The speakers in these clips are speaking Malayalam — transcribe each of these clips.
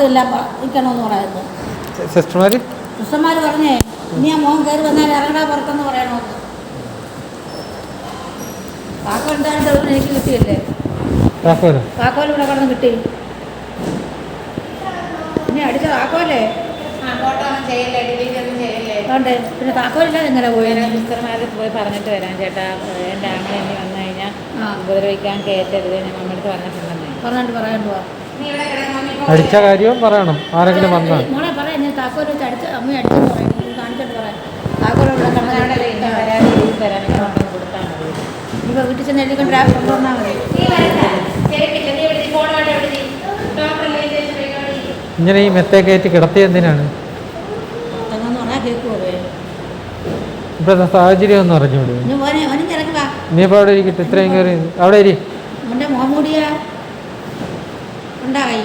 ഇതെല്ലാം നിൽക്കണമെന്ന് പറയുന്നത് സിസ്റ്റർമാർ സിസ്റ്റർമാർ പറഞ്ഞേ ഇനി ആ മോൻ കയറി വന്നാൽ ഇറങ്ങടാ പുറത്തെന്ന് പറയണമെന്ന് എന്തായാലും തെളിവിന് എനിക്ക് കിട്ടിയല്ലേ? താക്കോൽ ഇവിടെ കടന്ന് കിട്ടി. ഇനി അടിച്ച താക്കോലേ അതുകൊണ്ട് പിന്നെ താക്കോലില്ലാതെ എങ്ങനെ പോയി? സിസ്റ്റർമാർ പോയി പറഞ്ഞിട്ട് വരാം ചേട്ടാ. എന്റെ ആങ്ങളെ എന്നെ വന്നു കഴിഞ്ഞാൽ ഉപദ്രവിക്കാൻ കയറ്റരുത് ഞാൻ മമ്മടുത്ത് പറഞ്ഞിട്ടുണ്ടെന്നേ. പറഞ്ഞിട്ട് പറയാൻ പോവാ. അടിച്ച കാര്യവും പറയണം. ആരെങ്കിലും വന്നാൽ വീട്ടിൽ ചെന്ന് എഴുതിക്കൊണ്ട് കൊണ്ടുവന്നാൽ മതി. ഇങ്ങനെ ഈ മെത്തേ കയറ്റി കിടത്തിയ എന്തിനാണ്? ഇപ്പോഴത്തെ സാഹചര്യം ഒന്ന് അറിഞ്ഞോളൂ നീ ഇപ്പോൾ അവിടെ ഇരിക്കട്ടെ ഇത്രയും കയറി. അവിടെ ഇരി. മൂടിയാ ഉണ്ടായി.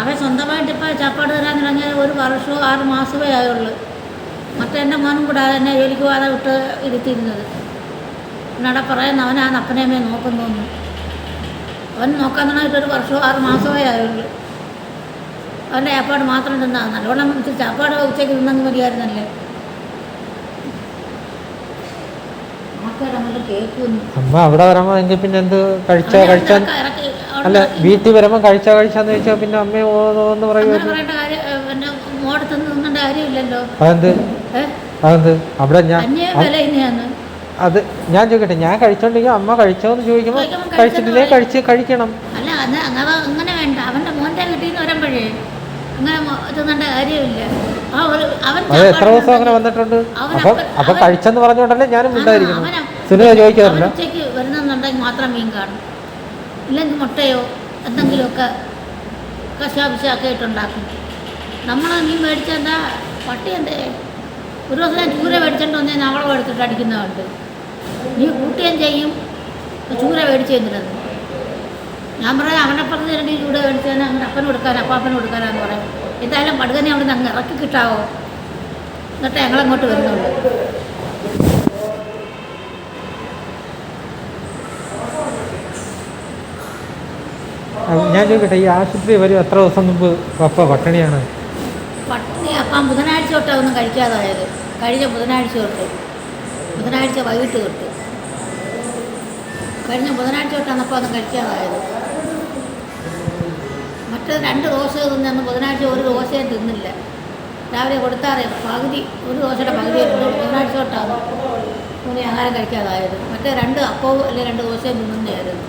അവൻ സ്വന്തമായിട്ട് ഇപ്പോൾ ചപ്പാട് തരാൻ തുടങ്ങിയത് ഒരു വർഷവും ആറ് മാസമേ ആയുള്ളൂ. മറ്റെന്റെ മോനും കൂടാതെ എന്നെ ജോലിക്ക് പോകാതെ വിട്ട് ഇരുത്തിയിരുന്നത്. എന്നവിടെ പറയുന്ന അവനാണ് അപ്പനെയമ്മയെ നോക്കുന്നു അവൻ നോക്കാൻ തുടങ്ങിയിട്ട് ഒരു വർഷവും ആറ് മാസമേ ആയുള്ളൂ. അവന്റെ ചാപ്പാട് മാത്രം തിന്നാ. നല്ലോണം ചാപ്പാട് ഉച്ചയ്ക്ക് തിന്നെങ്കിൽ മതിയായിരുന്നല്ലേ? അമ്മ അവിടെ വരുമ്പോ എങ്കിൽ പിന്നെ എന്ത് കഴിച്ചാ കഴിച്ചാ? അല്ല വീട്ടിൽ വരുമ്പോ കഴിച്ചാ കഴിച്ചാന്ന് ചോദിച്ചാ പിന്നെ അമ്മ ഓന്ന് പറയുമല്ലോ അതെന്ത്? അതെന്ത്? അവിടെ ഞാൻ അത് ഞാൻ ചോദിക്കട്ടെ ഞാൻ കഴിച്ചോണ്ടെങ്കിൽ അമ്മ കഴിച്ചോന്ന് ചോദിക്കുമ്പോൾ ചോദിക്കുമ്പോ കഴിച്ചിട്ടില്ലേ കഴിച്ച് കഴിക്കണം. അല്ല അങ്ങനെ വേണ്ട. അവന്റെ മോന്റെ വീട്ടിൽ നിന്ന് വരുമ്പോഴേ അത് എത്ര ദിവസം അങ്ങനെ വന്നിട്ടുണ്ട്? അപ്പൊ അപ്പം കഴിച്ചെന്ന് പറഞ്ഞോണ്ടല്ലേ ഞാനും ഉണ്ടായിരിക്കുന്നു സുനിത ചോദിക്കാറില്ല. ഉച്ചയ്ക്ക് വരുന്നെന്നുണ്ടെങ്കിൽ മാത്രം മീൻ കാണും. ഇല്ലെങ്കിൽ മുട്ടയോ എന്തെങ്കിലുമൊക്കെ കശാപിശാക്കെ ഇട്ടുണ്ടാക്കും നമ്മൾ മീൻ മേടിച്ചെന്താ പട്ടി എന്തേ? ഒരു ദിവസം ഞാൻ ചൂര മേടിച്ചിട്ട് വന്നേ ഞങ്ങളെ എടുത്തിട്ട് അടിക്കുന്നതുണ്ട് നീ കൂട്ടുകയും ചെയ്യും. ചൂര മേടിച്ച് തന്നിരുന്നു. ഞാൻ പറയാം അവനെ പറഞ്ഞ് രണ്ട് ചൂര മേടിച്ചാൽ അങ്ങനെ അപ്പന് കൊടുക്കാൻ അപ്പാപ്പന് കൊടുക്കാനാന്ന് പറയാം. എന്തായാലും പടുകനെ അവിടെ നിന്ന് അങ്ങ് ഇറക്കി കിട്ടാവോ? എന്നിട്ട് ഞങ്ങളങ്ങോട്ട് വരുന്നുള്ളൂ. ഞാൻ ചോദിക്കട്ടെ ഈ ആശുപത്രി വരും എത്ര ദിവസം മുമ്പ് പപ്പ പട്ടിണിയാണ്? പട്ടിണി അപ്പം ബുധനാഴ്ച തൊട്ടാ ഒന്നും കഴിക്കാതായത്. കഴിഞ്ഞ ബുധനാഴ്ച തൊട്ട്. ബുധനാഴ്ച വൈകിട്ട് തൊട്ട്. കഴിഞ്ഞ ബുധനാഴ്ച തൊട്ടാണ് ഒന്നും കഴിക്കാതായത്. മറ്റേ രണ്ട് ദോശ തിന്നു ബുധനാഴ്ച ഒരു ദോശയും തിന്നില്ല. രാവിലെ കൊടുത്താറേ പകുതി ഒരു ദോശയുടെ പകുതി ബുധനാഴ്ച തൊട്ടാണ് ഇനി ആഹാരം കഴിക്കാതായത്. മറ്റേ രണ്ട് അപ്പവും അല്ലെങ്കിൽ രണ്ട് ദോശയും തിന്നുന്നതായിരുന്നു